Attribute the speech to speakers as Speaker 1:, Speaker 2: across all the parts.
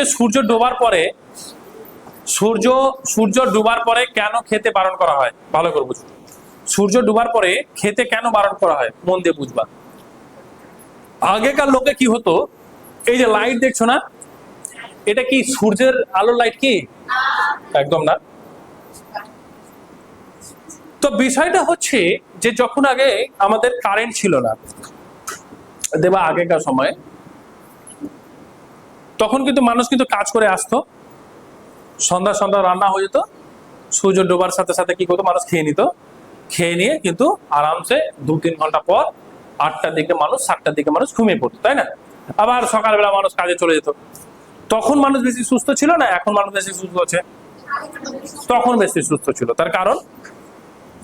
Speaker 1: বলছে সূর্য ডোবার পরে, সূর্য সূর্য ডুবার পরে কেন খেতে বারণ করা হয়? ভালো করে বুঝুন সূর্য ডুবার পরে খেতে কেন বারণ করা হয়? মন দিয়ে বুঝবা। আগেকার লোকে কি হতো? এই যে লাইট দেখছ না? এটা কি সূর্যের আলোর লাইট কি? একদম না। তো বিষয়টা হচ্ছে যে যখন আগে আমাদের কারেন্ট ছিল না, দেবা আগেকার সময় তখন কিন্তু মানুষ কিন্তু কাজ করে আসতো। সন্ধ্যা সন্ধ্যা রান্না হয়ে যেত। সূর্য ডোবার সাথে সাথে কি করতো? মানুষ খেয়ে নিত। খেয়ে নিয়ে কিন্তু আরামসে দু তিন ঘণ্টা পর আটটার দিকে মানুষ, সাতটার দিকে মানুষ ঘুমিয়ে পড়তো, তাই না? আবার সকালবেলা মানুষ কাজে চলে যেত। তখন মানুষ বেশি সুস্থ ছিল না, এখন মানুষ বেশি সুস্থ আছে। তখন বেশি সুস্থ ছিল। তার কারণ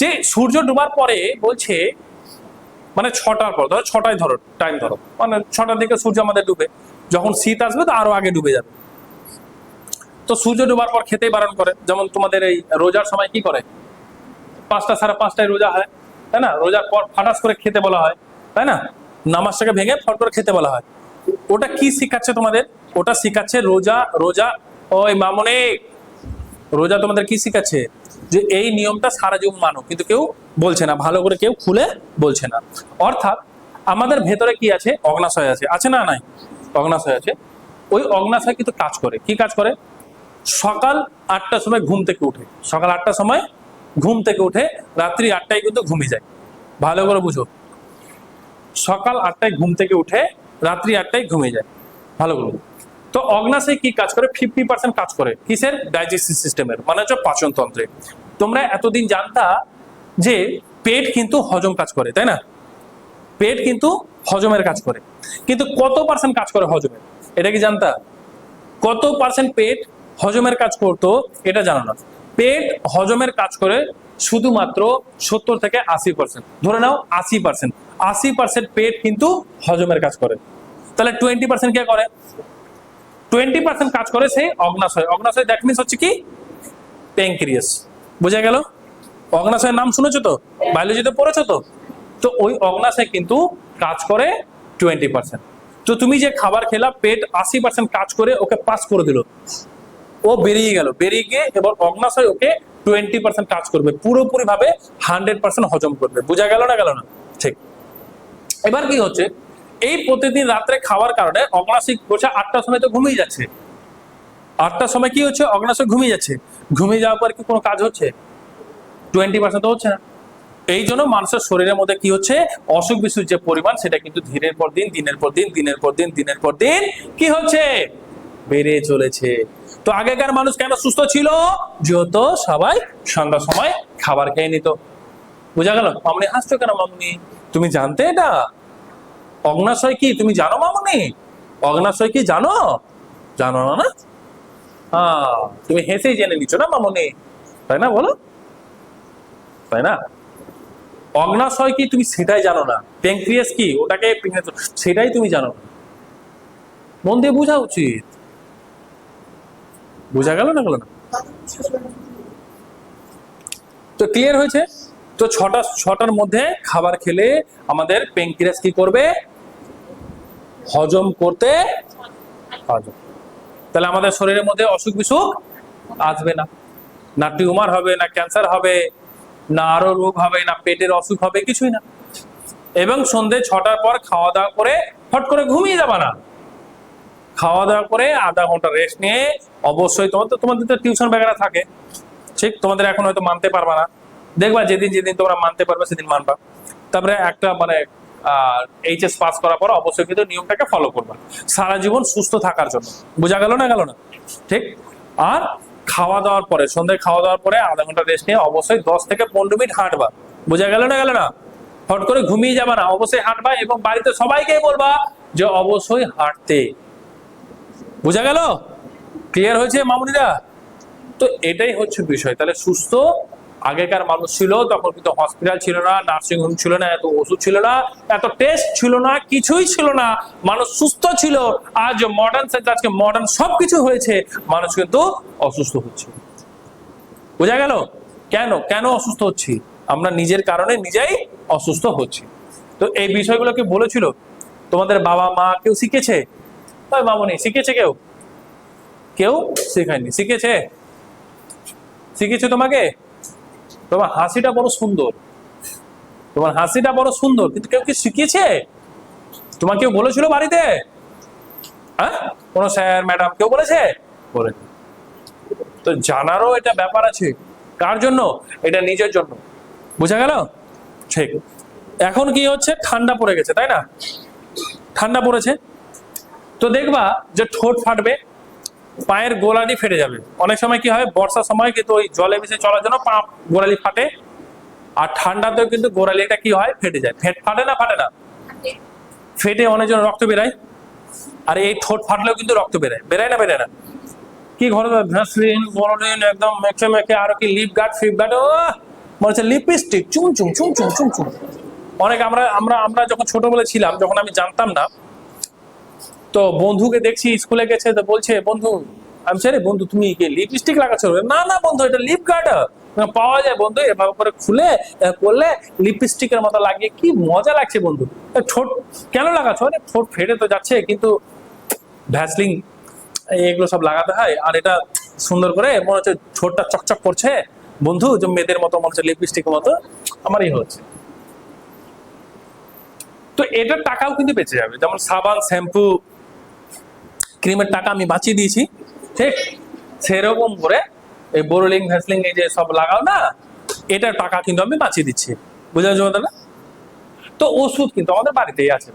Speaker 1: যে সূর্য ডোবার পরে বলছে মানে ছটার পর, ধরো ছটায় ধরো টাইম ধরো। মানে ছটার দিকে সূর্য আমাদের ডুবে। যখন শীত আসবে তো আরও আগে ডুবে যাবে। তো সূর্য ডোবার পর খেতেই বারণ করে। যেমন তোমাদের এই রোজার সময় কি করে? পাঁচটা সাড়ে পাঁচটায় রোজা হয়, তাই না? রোজার পর ফাটাস করে খেতে বলা হয়, তাই না? নামাজটাকে ভেঙে ফট করে খেতে বলা হয়। ওটা কি শিখাচ্ছে তোমাদের? ওটা শিখাচ্ছে রোজা রোজা, ওই মামনে। রোজা তোমাদের কি শিখাচ্ছে? যে এই নিয়মটা সারা জীবন মানো, কিন্তু কেউ বলছে না, ভালো করে কেউ খুলে বলছে না। অর্থাৎ আমাদের ভেতরে কি আছে? অগ্নাশয় আছে। আছে না নাই? অগ্নাশয় আছে। ওই অগ্নাশয় কিন্তু কাজ করে। কি কাজ করে? সকাল আটটার সময় ঘুম থেকে উঠে। সকাল আটটার সময় ঘুম থেকে উঠে রাত্রি আটটায় কিন্তু ঘুমিয়ে যায়। ভালো করে বুঝো। সকাল আটটায় ঘুম থেকে উঠে রাত্রি আটটায় ঘুমিয়ে যায়। ভালো করে তো অগ্নাশয় কি কাজ করে? ফিফটি পার্সেন্ট কাজ করে। কিসের? ডাইজেস্টিভ সিস্টেমের মানে হচ্ছে পাচন তন্ত্রে। তোমরা এতদিন জানতা যে পেট কিন্তু হজম কাজ করে, তাই না? পেট কিন্তু হজমের কাজ করে। কিন্তু কত পার্সেন্ট কাজ করে হজমের এটা কি জানতা? কত পার্সেন্ট পেট হজমের কাজ করতো, এটা জানো না। পেট হজমের কাজ করে শুধুমাত্র সত্তর থেকে আশি পার্সেন্ট ধরে নাও, আশি পার্সেন্ট আশি পার্সেন্ট পেট কিন্তু হজমের কাজ করে। তাহলে টোয়েন্টি পার্সেন্ট কে করে? টোয়েন্টি পার্সেন্ট কাজ করে সেই অগ্নাশয়। অগ্নাশয় দ্যাট মিনস হচ্ছে কি? প্যাঙ্ক্রিয়াস বোঝা গেল? অগ্নাশয়ের নাম শুনেছো তো? বায়োলজিতে পড়েছো তো? তো ওই অগ্নাশয় কিন্তু কাজ করে টোয়েন্টি পার্সেন্ট তো তুমি যে খাবার খেলা, পেট আশি পার্সেন্ট কাজ করে ওকে পাস করে দিল। ও বেরিয়ে গেল। বেরিয়ে গিয়ে এবার অগ্নাশয় ওকে টোয়েন্টি পার্সেন্ট কাজ করবে। পুরোপুরি ভাবে হান্ড্রেড পার্সেন্ট হজম করবে। বোঝা গেল না গেল না? ঠিক। এবার কি হচ্ছে? এই প্রতিদিন রাত্রে খাওয়ার কারণে অগ্নাশয় বসে আটটার সময় তো ঘুমিয়ে যাচ্ছে। আটটার সময় কি হচ্ছে? অগ্নাশয় ঘুমিয়ে যাচ্ছে। ঘুমিয়ে যাওয়ার পর কি কোনো কাজ হচ্ছে? টোয়েন্টি পার্সেন্ট তো হচ্ছে না। এই জন্য মানুষের শরীরের মধ্যে কি হচ্ছে? অসুখ বিসুখ যে পরিমাণ, সেটা কিন্তু দিনের পর দিন, দিনের পর দিন, দিনের পর দিন, দিনের পর দিন কি হচ্ছে? বেড়ে চলেছে। তো আগেকার মানুষ কেন সুস্থ ছিল? যেহেতু সবাই সন্ধ্যার সময় খাবার খেয়ে নিত। বোঝা গেল? মামনি, হাসছো কেন মামনি? তুমি জানতে এটা? অগ্নাশয় কি? তুমি জানো মামনি? অগ্নাশয় কি জানো? জানো না? না হ্যাঁ তুমি হেসেই জেনে নিচ্ছ না মামনি? তাই না বলো? তাই না? অগ্নাশয় কি তুমি সেটাই জানো না? প্যাঙ্ক্রিয়াস কি? ওটাকে সেটাই তুমি জানো না। মন দিয়ে বোঝা উচিত। বোঝা গেল না গেল না? তো ক্লিয়ার হয়েছে? তো ছটা ছটার মধ্যে খাবার খেলে আমাদের প্যাঙ্ক্রিয়াস কি করবে? হজম করতে হজম তাহলে আমাদের শরীরের মধ্যে অসুখ বিসুখ আসবে না। না টিউমার হবে না ক্যান্সার হবে। না আরও রোগ হবে না, পেটের অসুখ হবে, কিছুই না। এবং সন্ধে ছটার পর খাওয়া দাওয়া করে ফট করে ঘুমিয়ে যাবা না। খাওয়া দাওয়া করে আধা ঘণ্টা রেস্ট নিয়ে অবশ্যই তোমার তো, তোমাদের তো টিউশন বেগারা থাকে। ঠিক, তোমাদের এখন হয়তো মানতে পারবা না। দেখবা যেদিন যেদিন তোমরা মানতে পারবে সেদিন মানবা। তারপরে একটা মানে এইচএস পাস করার পর অবশ্যই কিন্তু নিয়মটাকে ফলো করবা। সারা জীবন সুস্থ থাকার জন্য। বোঝা গেল না গেল না? ঠিক? আর খাওয়া দাওয়ার পরে সন্ধ্যায় খাওয়া দাওয়ার পরে আধা ঘণ্টা রেস্ট নিয়ে অবশ্যই দশ থেকে পনেরো মিনিট হাঁটবা। বোঝা গেল না গেল না? হট করে ঘুমিয়ে যাবা না, অবশ্যই হাঁটবা এবং বাড়িতে সবাইকে বলবা যে অবশ্যই হাঁটতে। বোঝা গেল? ক্লিয়ার হয়েছে মামুনিরা তো এটাই হচ্ছে বিষয়। তাহলে সুস্থ আগেকার মানুষ ছিল, তখন কিন্তু হসপিটাল ছিল না নার্সিং হোম ছিল না, এত ওষুধ ছিল না, এত টেস্ট ছিল না, কিছুই ছিল না। মানুষ সুস্থ ছিল। আজ মডার্ন সায়েন্স আজকে মডার্ন সবকিছু হয়েছে। মানুষ কিন্তু অসুস্থ হচ্ছে। বোঝা গেল? কেন? কেন অসুস্থ হচ্ছি? আমরা নিজের কারণে নিজেই অসুস্থ হচ্ছি। তো এই বিষয়গুলো কি বলেছিল? তোমাদের বাবা, মা কেউ শিখেছে? মামনি শিখেছে কেউ? কেউ? শেখায়নি। শিখেছে? শিখেছে তোমাকে? তোমার হাসিটা বড় সুন্দর। তোমার হাসিটা বড় সুন্দর। কিন্তু কেউ কি শিখিয়েছে? তোমার কেউ বলেছিল বাড়িতে? হ্যাঁ? কোনো স্যার, ম্যাডাম কেউ বলেছে? বলে তো জানারও এটা ব্যাপার আছে। কার জন্য? এটা নিজের জন্য। বুঝা গেল? ঠিক। এখন কি হচ্ছে? ঠান্ডা পড়ে গেছে, তাই না? ঠান্ডা পড়েছে। তো দেখবা যে ঠোঁট ফাটবে পায়ের গোলালি ফেটে যাবে। অনেক সময় কি হয় বর্ষার সময় কিন্তু ওই জলে মিশে চলার জন্য পা গোড়ালি ফাটে। আর ঠান্ডাতেও কিন্তু গোড়ালিটা কি হয় ফেটে যায়। ফেট ফাটে না ফাটে না? ফেটে। অনেকজন রক্ত বেরায়। আর এই ঠোঁট ফাটলেও কিন্তু রক্ত বেরায়। বেরায় না বেরায় না? কি ঘরে ভ্যাসলিন বললিন একদম মেখে মেখে আরও কি লিপ গার্ড ফিপ গার্ড ও! মনে হচ্ছে লিপস্টিক চুম চুম চুম চুম চুম চুম অনেক আমরা আমরা আমরা যখন ছোটবেলা ছিলাম যখন আমি জানতাম না তো বন্ধুকে দেখছি স্কুলে গেছে, তো বলছে, বন্ধু আমি রে বন্ধু, তুমি কি লিপস্টিক লাগাচ্ছ? না না, বন্ধু, এটা লিপ গার্ড পাওয়া যায়, বন্ধু, এভাবে করে খুলে করলে লিপস্টিকের মতো লাগিয়ে কি মজা লাগছে, বন্ধু। ঠোঁট কেন লাগাচ্ছ? আরে, ঠোঁট ফেটে তো যাচ্ছে, কিন্তু ভ্যাসলিং এগুলো সব লাগাতে হয়। আর এটা সুন্দর করে মনে হচ্ছে ঠোঁটটা চকচক করছে। বন্ধু, যে মেয়েদের মতো মনে হচ্ছে লিপস্টিকের মতো, আমারই হচ্ছে। তো এটার টাকাও কিন্তু বেঁচে যাবে। যেমন সাবান, শ্যাম্পু ক্রিমের টাকা আমি বাঁচিয়ে দিয়েছি। ঠিক? সেরকম করে এই বোরলিং ভ্যাসলিং এই যে সব লাগাও না, এটার টাকা কিন্তু আমি বাঁচিয়ে দিচ্ছি। বুঝা যাচ্ছে না তো ওষুধ কিন্তু আমাদের বাড়িতেই আছে।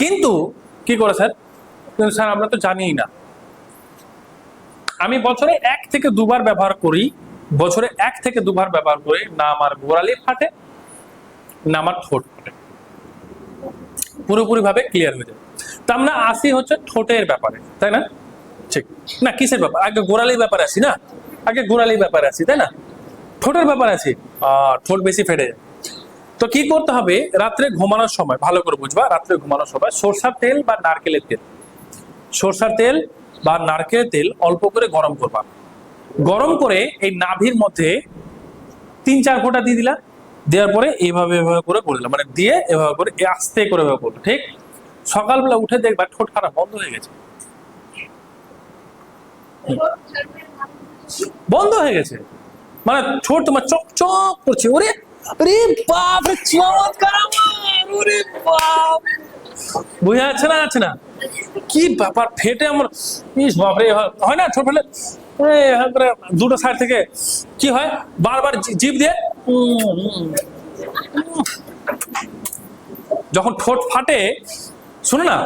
Speaker 1: কিন্তু কি করে স্যার? কিন্তু স্যার, আমরা তো জানিই না। আমি বছরে এক থেকে দুবার ব্যবহার করি, বছরে এক থেকে দুবার ব্যবহার করি না আমার গোড়ালি ফাটে, না আমার ঠোঁট ফাটে। পুরোপুরি ভাবে ক্লিয়ার হয়ে যায়। তা আমরা আসি হচ্ছে ঠোঁটের ব্যাপারে, তাই না? ঠিক। না, কিসের ব্যাপার? আগে গোড়ালির না? আগে গোড়ালির তাই না? ঠোঁটের ব্যাপারে আছি আর ঠোঁট বেশি ফেটে তো কি করতে হবে? রাত্রে ঘুমানোর সময়, ভালো করে বুঝবা, রাত্রে ঘুমানোর সময় সরষার তেল বা নারকেলের তেল। সরষার তেল বা নারকেলের তেল অল্প করে গরম করবা। গরম করে এই নাভির মধ্যে তিন চার ফোঁটা দিয়ে দিলা। দেওয়ার পরে এভাবে এভাবে করে করলাম মানে দিয়ে এভাবে করে আস্তে করে এভাবে করল ঠিক? সকালবেলা উঠে দেখবা ঠোঁট ফাটা বন্ধ হয়ে গেছে। বন্ধ হয়ে গেছে। মানে ঠোঁট তোমার চকচক করছে। ওরে ফেটে বাপরে হয় না? ফেলে দুটো সাইড থেকে কি হয়? বারবার জিভ দিয়ে। যখন ঠোঁট ফাটে শোনো না,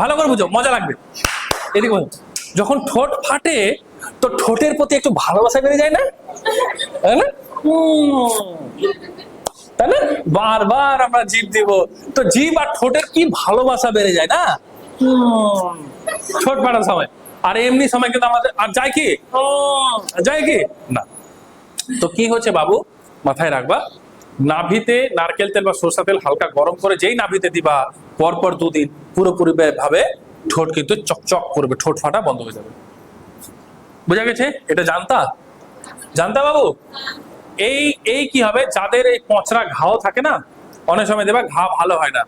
Speaker 1: ভালো করে বুঝো, মজা লাগবে। এদিকে। যখন ঠোঁট ফাটে, তো ঠোঁটের প্রতি একটু ভালোবাসা বেড়ে যায় না? তাই না? বারবার আমরা জীব দিব। তো জীব আর ঠোঁটের কি ভালোবাসা বেড়ে যায় না? সময়। আর এমনি সময় কিন্তু আমাদের, আর যায় কি? যায় কি? না। তো কি হচ্ছে বাবু? মাথায় রাখবা। নাভিতে নারকেল তেল বা সরষা তেল হালকা গরম করে যেই নাভিতে দিবা পরপর দুদিন পুরোপুরি ভাবে ঠোঁট কিন্তু চকচক করবে, ঠোঁট ফাটা বন্ধ হয়ে যাবে। বুঝা গেছে? এটা জানতা? জানতা বাবু? এই এই কি হবে? যাদের এই পচরা ঘাও থাকে না, অনেক সময় দেখবা ঘা ভালো হয় না।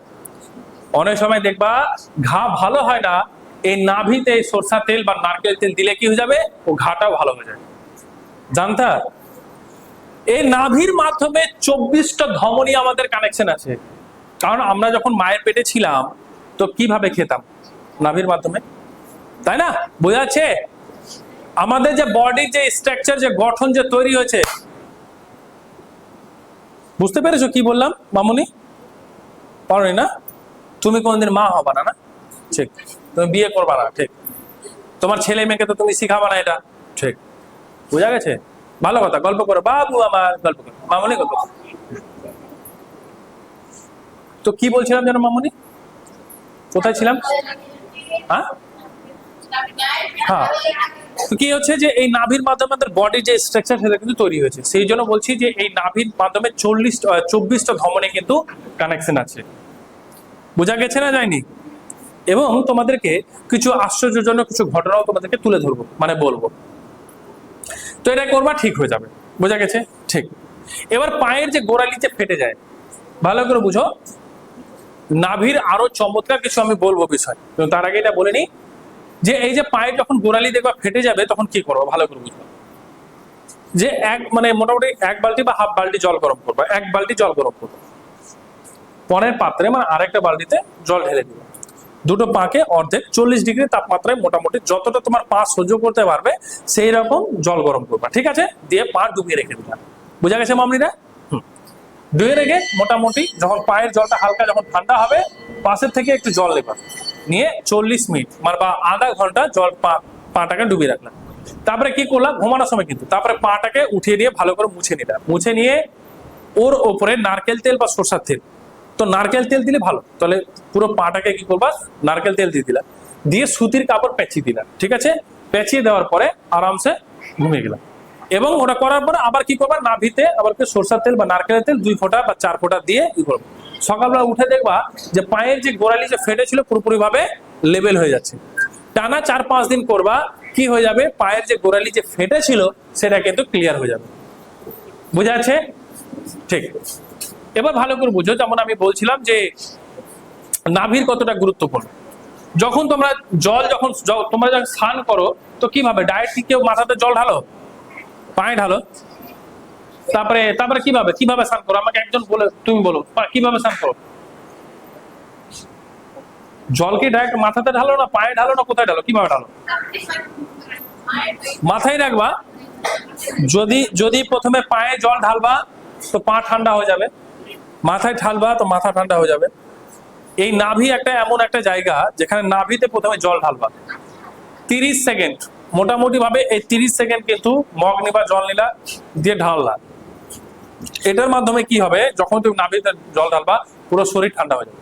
Speaker 1: অনেক সময় দেখবা ঘা ভালো হয় না, এই নাভিতে সরষা তেল বা নারকেল তেল দিলে কি হয়ে যাবে? ও ঘাটাও ভালো হয়ে যাবে জানতা? এই নাভির মাধ্যমে চব্বিশটা ধমনী আমাদের কানেকশন আছে। কারণ আমরা যখন মায়ের পেটে ছিলাম, তো কীভাবে খেতাম? নাভির মাধ্যমে। তাই না? বোঝা যাচ্ছে? আমাদের যে বডির যে স্ট্রাকচার যে গঠন যে তৈরি হয়েছে। বুঝতে পেরেছ কি বললাম, মামুনি? পারোনি না? তুমি কোনদিন মা হবা না না? ঠিক। তুমি বিয়ে করবা না, ঠিক। তোমার ছেলে মেয়েকে তো তুমি শিখাবা না এটা, ঠিক। বোঝা গেছে? ভালো কথা, গল্প করো। বাবু আমার, গল্প করো। মামনি গল্প করো। তো কি বলছিলাম যেন মামনি? কোথায় ছিলাম? হ্যাঁ? হ্যাঁ। তো কি হচ্ছে যে এই নাভির মাধ্যমে আমাদের বডির যে স্ট্রাকচার সেটা কিন্তু তৈরি হয়েছে। সেই জন্য বলছি যে এই নাভির মাধ্যমে চল্লিশ চব্বিশটা ধমনে কিন্তু কানেকশন আছে। বোঝা গেছে না যায়নি? এবং তোমাদেরকে কিছু আশ্চর্যজনক কিছু ঘটনাও তোমাদেরকে তুলে ধরবো মানে বলব। তো এটা করবা, ঠিক হয়ে যাবে। বোঝা গেছে? ঠিক। এবার পায়ের যে গোড়ালি যে ফেটে যায়, ভালো করে বুঝো। নাভির আরও চমৎকার কিছু আমি বলব বিষয়। কিন্তু তার আগে এটা বলে নিই যে এই যে পায়ে যখন গোড়ালি দেখবা ফেটে যাবে, তখন কি করব? ভালো করে বুঝব। যে এক মানে মোটামুটি এক বালতি বা হাফ বালতি জল গরম করব। এক বালতি জল গরম করব। পরের পাত্রে মানে আরেকটা বালতিতে জল ঢেলে দিবে। দুটো পাকে অর্ধেক চল্লিশ ডিগ্রি তাপমাত্রায় মোটামুটি যতটা তোমার পা সহ্য করতে পারবে সেই রকম জল গরম করবা। ঠিক আছে? দিয়ে পা ডুবিয়ে রেখে দিলাম বুঝা গেছে মামনিরা? ডুবিয়ে রেখে মোটামুটি যখন পায়ের জলটা হালকা যখন ঠান্ডা হবে, পাশের থেকে একটু জল নেবা। নিয়ে চল্লিশ মিনিট মানে বা আধা ঘণ্টা জল পা, পাটাকে ডুবিয়ে রাখলাম। তারপরে কি করলাম? ঘুমানোর সময় কিন্তু। তারপরে পাটাকে উঠিয়ে দিয়ে ভালো করে মুছে নিলাম। মুছে নিয়ে ওর ওপরে নারকেল তেল বা সরষার তেল। তো নারকেল তেল দিলে ভালো। তাহলে পুরো পাটাকে কি করবা? নারকেল তেল দিয়ে দিলাম দিয়ে সুতির কাপড় পেঁচিয়ে দিলাম ঠিক আছে? পেঁচিয়ে দেওয়ার পরে আরামসে ঘুমিয়ে গেলাম। এবং ওটা করার পর আবার কি করবা? নাভিতে আবার সরষার তেল বা নারকেলের তেল দুই ফোঁটা বা চার ফোঁটা দিয়ে ই করব। সকালবেলা উঠে দেখবা যে পায়ের যে গোড়ালি যে ফেটে ছিল পুরোপুরি ভাবে লেভেল হয়ে যাচ্ছে। টানা চার পাঁচ দিন করবা, কি হয়ে যাবে? পায়ের যে গোড়ালি যে ফেটে ছিল সেটা কিন্তু ক্লিয়ার হয়ে যাবে। বোঝা যাচ্ছে? ঠিক। এবার ভালো করে বুঝো, যেমন আমি বলছিলাম যে নাভির কতটা গুরুত্বপূর্ণ। যখন তোমরা জল যখন তোমরা যখন স্নান করো, তো কীভাবে? ডায়েট কি কেউ মাথাতে জল ঢালো? পায়ে ঢালো। তারপরে তারপরে কীভাবে কীভাবে স্নান করো? আমাকে একজন বলে, তুমি বলো কীভাবে স্নান করো? জল কি ডাইরেক্ট মাথাতে ঢালো না পায়ে ঢালো না কোথায় ঢালো? কীভাবে ঢালো? মাথায় রাখবা। যদি যদি প্রথমে পায়ে জল ঢালবা, তো পা ঠান্ডা হয়ে যাবে। মাথায় ঢালবা, তো মাথা ঠান্ডা হয়ে যাবে। এই নাভি একটা এমন একটা জায়গা, যেখানে নাভিতে প্রথমে জল ঢালবা। তিরিশ সেকেন্ড। মোটামুটি ভাবে এই তিরিশ সেকেন্ড কিন্তু মগ নিবা, জল নিলা, দিয়ে ঢাললা। এটার মাধ্যমে কি হবে? যখন তুমি নাভিতে জল ঢালবা, পুরো শরীর ঠান্ডা হয়ে যাবে।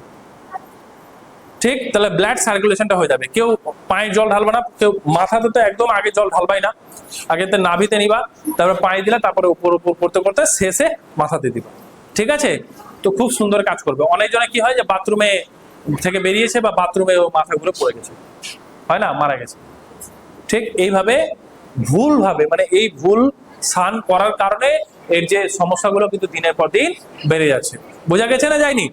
Speaker 1: ঠিক? তাহলে ব্লাড সার্কুলেশনটা হয়ে যাবে। কেউ পায়ে জল ঢালবে না, কেউ মাথাতে তো একদম আগে জল ঢালবাই না। আগে তো নাভিতে নিবা, তারপরে পায়ে দিলা, তারপরে উপর উপর করতে করতে শেষে মাথাতে দিবা। ঠিক আছে? তো খুব সুন্দর কাজ করবে। অনেকজনে কি হয় যে বাথরুমে থেকে বেরিয়েছে বা বাথরুমে ও মাথা ঘুরে পড়ে গেছে। হয় না? মারা গেছে। ঠিক এইভাবে ভুল ভাবে মানে এই ভুল স্নান করার কারণে এর যে সমস্যাগুলো কিন্তু দিনের পর দিন বেড়ে যাচ্ছে। বোঝা গেছে না যায়নি?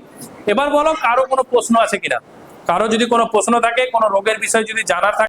Speaker 1: এবার বলো কারও কোনো প্রশ্ন আছে কিনা? কারও যদি কোনো প্রশ্ন থাকে, কোনো রোগের বিষয়ে যদি জানার থাকে